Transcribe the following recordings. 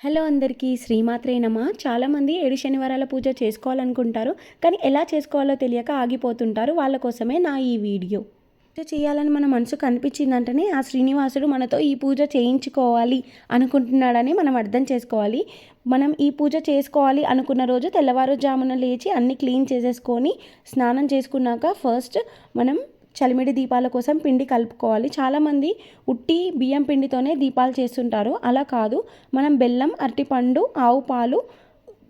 Hello అందరికీ శ్రీమాత్రే నమ. చాలామంది ఏడు శనివారాల పూజ చేసుకోవాలనుకుంటారు కానీ ఎలా చేసుకోవాలో తెలియక ఆగిపోతుంటారు. వాళ్ళ కోసమే నా ఈ వీడియో. పూజ చేయాలని మన మనసుకు అనిపించిందంటేనే ఆ శ్రీనివాసుడు మనతో ఈ పూజ చేయించుకోవాలి అనుకుంటున్నాడని మనం అర్థం చేసుకోవాలి. మనం ఈ పూజ చేసుకోవాలి అనుకున్న రోజు తెల్లవారుజామున లేచి అన్ని క్లీన్ చేసేసుకొని స్నానం చేసుకున్నాక ఫస్ట్ మనం చలిమిడి దీపాల కోసం పిండి కలుపుకోవాలి. చాలామంది ఉట్టి బియ్యం పిండితోనే దీపాలు చేస్తుంటారు. అలా కాదు. మనం బెల్లం అరటిపండు ఆవు పాలు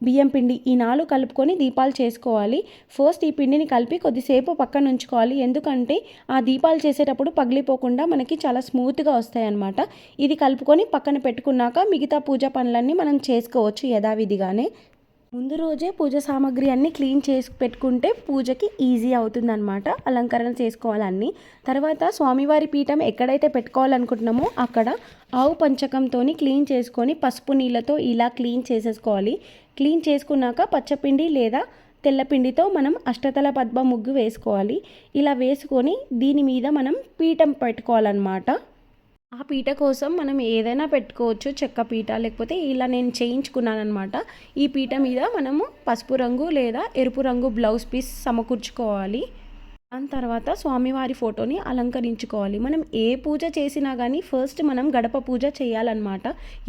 బియ్యం పిండి ఈ నాలుగు కలుపుకొని దీపాలు చేసుకోవాలి. ఫస్ట్ ఈ పిండిని కలిపి కొద్దిసేపు పక్కన ఉంచుకోవాలి. ఎందుకంటే ఆ దీపాలు చేసేటప్పుడు పగిలిపోకుండా మనకి చాలా స్మూత్గా వస్తాయన్నమాట. ఇది కలుపుకొని పక్కన పెట్టుకున్నాక మిగతా పూజ పనులన్నీ మనం చేసుకోవచ్చు యథావిధిగానే. ముందు రోజే పూజ సామాగ్రి అన్నీ క్లీన్ చేసి పెట్టుకుంటే పూజకి ఈజీ అవుతుందన్నమాట. అలంకరణ చేసుకోవాలన్నీ తర్వాత స్వామివారి పీఠం ఎక్కడైతే పెట్టుకోవాలనుకుంటున్నామో అక్కడ ఆవు పంచకంతో క్లీన్ చేసుకొని పసుపు నీళ్ళతో ఇలా క్లీన్ చేసేసుకోవాలి. క్లీన్ చేసుకున్నాక పచ్చపిండి లేదా తెల్లపిండితో మనం అష్టతల పద్మ ముగ్గు వేసుకోవాలి. ఇలా వేసుకొని దీని మీద మనం పీఠం పెట్టుకోవాలన్నమాట. ఆ పీట కోసం మనం ఏదైనా పెట్టుకోవచ్చు చెక్క పీట లేకపోతే ఇలా నేను చేయించుకున్నాను అనమాట ఈ పీట మీద మనము పసుపు రంగు లేదా ఎరుపు రంగు బ్లౌజ్ పీస్ సమకూర్చుకోవాలి. దాని తర్వాత స్వామివారి ఫోటోని అలంకరించుకోవాలి. మనం ఏ పూజ చేసినా కానీ ఫస్ట్ మనం గడప పూజ చేయాలన్నమాట.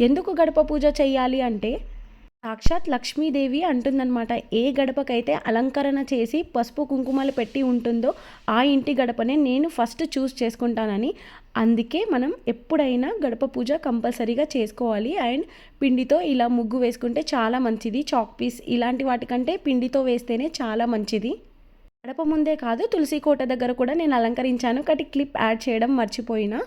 ఎందుకు గడప పూజ చేయాలి అంటే సాక్షాత్ లక్ష్మీదేవి అంటుందన్నమాట ఏ గడపకైతే అలంకరణ చేసి పసుపు కుంకుమలు పెట్టి ఉంటుందో ఆ ఇంటి గడపనే నేను ఫస్ట్ చూస్ చేసుకుంటానని. అందుకే మనం ఎప్పుడైనా గడప పూజ కంపల్సరీగా చేసుకోవాలి. అండ్ పిండితో ఇలా ముగ్గు వేసుకుంటే చాలా మంచిది. చాక్ పీస్ ఇలాంటి వాటికంటే పిండితో వేస్తేనే చాలా మంచిది. గడప ముందే కాదు తులసి కోట దగ్గర కూడా నేను అలంకరించాను. కటి క్లిప్ యాడ్ చేయడం మర్చిపోయినా.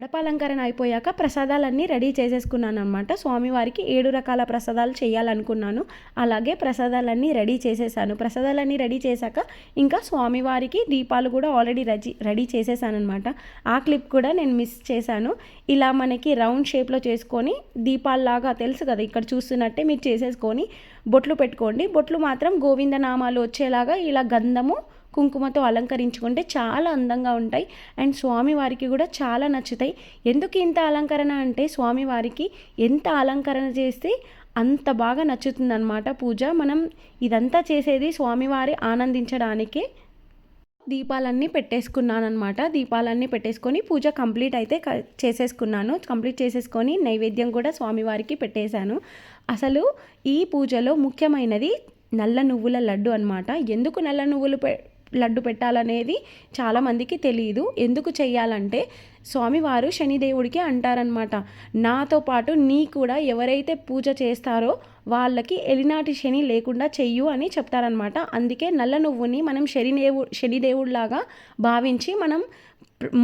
గడప అలంకరణ అయిపోయాక ప్రసాదాలన్నీ రెడీ చేసేసుకున్నాను అనమాట స్వామివారికి ఏడు రకాల ప్రసాదాలు చేయాలనుకున్నాను. అలాగే ప్రసాదాలన్నీ రెడీ చేసేసాను. ప్రసాదాలన్నీ రెడీ చేశాక ఇంకా స్వామివారికి దీపాలు కూడా ఆల్రెడీ రెడీ రెడీ చేసేసాను అనమాట ఆ క్లిప్ కూడా నేను మిస్ చేశాను. ఇలా మనకి రౌండ్ షేప్లో చేసుకొని దీపాల్లాగా తెలుసు కదా ఇక్కడ చూస్తున్నట్టే మీరు చేసేసుకొని బొట్లు పెట్టుకోండి. బొట్లు మాత్రం గోవింద నామాలు వచ్చేలాగా ఇలా గంధము కుంకుమతో అలంకరించుకుంటే చాలా అందంగా ఉంటాయి. అండ్ స్వామివారికి కూడా చాలా నచ్చుతాయి. ఎందుకు ఇంత అలంకరణ అంటే స్వామివారికి ఎంత అలంకరణ చేస్తే అంత బాగా నచ్చుతుందన్నమాట పూజ. మనం ఇదంతా చేసేది స్వామివారి ఆనందించడానికే. దీపాలన్నీ పెట్టేసుకున్నానమాట అనమాట దీపాలన్నీ పెట్టేసుకొని పూజ కంప్లీట్ అయితే చేసేసుకున్నాను. కంప్లీట్ చేసేసుకొని నైవేద్యం కూడా స్వామివారికి పెట్టేశాను. అసలు ఈ పూజలో ముఖ్యమైనది నల్ల నువ్వుల లడ్డు అనమాట ఎందుకు నల్ల నువ్వులు పె లడ్డు పెట్టాలనేది చాలామందికి తెలియదు ఎందుకు చేయాలంటే స్వామివారు శనిదేవుడికి అంటారనమాట నాతో పాటు నీ కూడా ఎవరైతే పూజ చేస్తారో వాళ్ళకి ఎలినాటి శని లేకుండా చెయ్యు అని చెప్తారనమాట అందుకే నల్ల నువ్వుని మనం శనిదేవు శనిదేవుడిలాగా భావించి మనం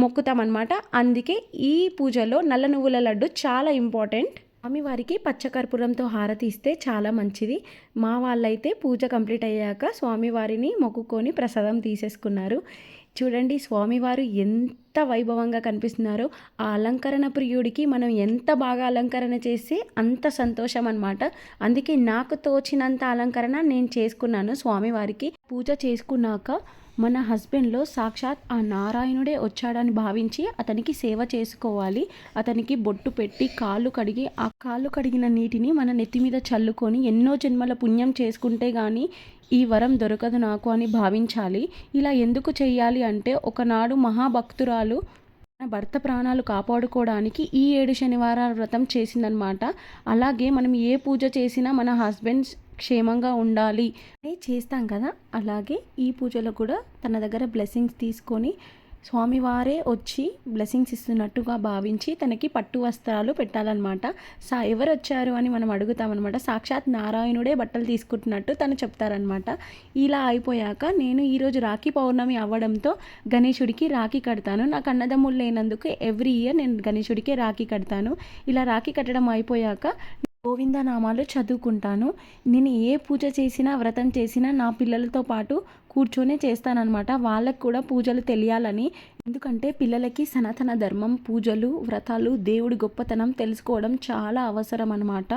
మొక్కుతామన్నమాట. అందుకే ఈ పూజలో నల్ల నువ్వుల లడ్డు చాలా ఇంపార్టెంట్. స్వామివారికి పచ్చకర్పూరంతో హారతి ఇస్తే చాలా మంచిది. మా వాళ్ళైతే పూజ కంప్లీట్ అయ్యాక స్వామివారిని మొక్కుకొని ప్రసాదం తీసేసుకున్నారు. చూడండి స్వామివారు ఎంత వైభవంగా కనిపిస్తున్నారో ఆ అలంకరణ ప్రియుడికి మనం ఎంత బాగా అలంకరణ చేస్తే అంత సంతోషం అనమాట అందుకే నాకు తోచినంత అలంకరణ నేను చేసుకున్నాను స్వామివారికి. పూజ చేసుకున్నాక మన హస్బెండ్లో సాక్షాత్ ఆ నారాయణుడే వచ్చాడని భావించి అతనికి సేవ చేసుకోవాలి. అతనికి బొట్టు పెట్టి కాళ్ళు కడిగి ఆ కాళ్ళు కడిగిన నీటిని మన నెత్తి మీద చల్లుకొని ఎన్నో జన్మల పుణ్యం చేసుకుంటే కానీ ఈ వరం దొరకదు నాకు అని భావించాలి. ఇలా ఎందుకు చేయాలి అంటే ఒకనాడు మహాభక్తురాలు తన భర్త ప్రాణాలు కాపాడుకోవడానికి ఈ ఏడు శనివారాల వ్రతం చేసిందనమాట అలాగే మనం ఏ పూజ చేసినా మన హస్బెండ్స్ క్షేమంగా ఉండాలి. అని చేస్తాం కదా. అలాగే ఈ పూజలో కూడా తన దగ్గర బ్లెస్సింగ్స్ తీసుకొని స్వామివారే వచ్చి బ్లెస్సింగ్స్ ఇస్తున్నట్టుగా భావించి తనకి పట్టు వస్త్రాలు పెట్టాలన్నమాట. సా ఎవరు వచ్చారు అని మనం అడుగుతామన్నమాట. సాక్షాత్ నారాయణుడే బట్టలు తీసుకుంటున్నట్టు తను చెప్తారనమాట ఇలా అయిపోయాక నేను ఈరోజు రాఖీ పౌర్ణమి అవ్వడంతో గణేశుడికి రాఖీ కడతాను. నాకు అన్నదమ్ములు లేనందుకు ఎవ్రీ ఇయర్ నేను గణేశుడికే రాఖీ కడతాను. ఇలా రాఖీ కట్టడం అయిపోయాక గోవిందనామాలు చదువుకుంటాను. నేను ఏ పూజ చేసినా వ్రతం చేసినా నా పిల్లలతో పాటు కూర్చొనే చేస్తానన్నమాట. వాళ్ళకు కూడా పూజలు తెలియాలని ఎందుకంటే పిల్లలకి సనాతన ధర్మం పూజలు వ్రతాలు దేవుడి గొప్పతనం తెలుసుకోవడం చాలా అవసరం అనమాట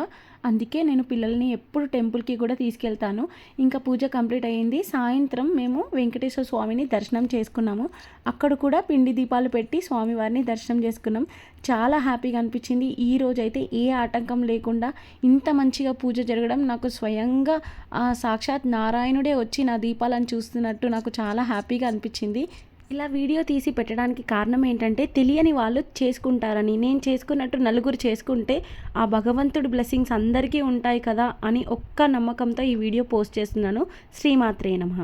అందుకే నేను పిల్లల్ని ఎప్పుడు టెంపుల్కి కూడా తీసుకెళ్తాను. ఇంకా పూజ కంప్లీట్ అయ్యింది. సాయంత్రం మేము వెంకటేశ్వర స్వామిని దర్శనం చేసుకున్నాము. అక్కడ కూడా పిండి దీపాలు పెట్టి స్వామివారిని దర్శనం చేసుకున్నాం. చాలా హ్యాపీగా అనిపించింది. ఈ రోజు అయితే ఏ ఆటంకం లేకుండా ఇంత మంచిగా పూజ జరగడం నాకు స్వయంగా సాక్షాత్ నారాయణుడే వచ్చి నా దీపాలను చూస్తున్నట్టు నాకు చాలా హ్యాపీగా అనిపించింది. ఇలా వీడియో తీసి పెట్టడానికి కారణం ఏంటంటే తెలియని వాళ్ళు చేసుకుంటారని. నేను చేసుకున్నట్టు నలుగురు చేసుకుంటే ఆ భగవంతుడి బ్లెస్సింగ్స్ అందరికీ ఉంటాయి కదా అని ఒక్క నమ్మకంతో ఈ వీడియో పోస్ట్ చేస్తున్నాను. శ్రీమాత్రే నమః.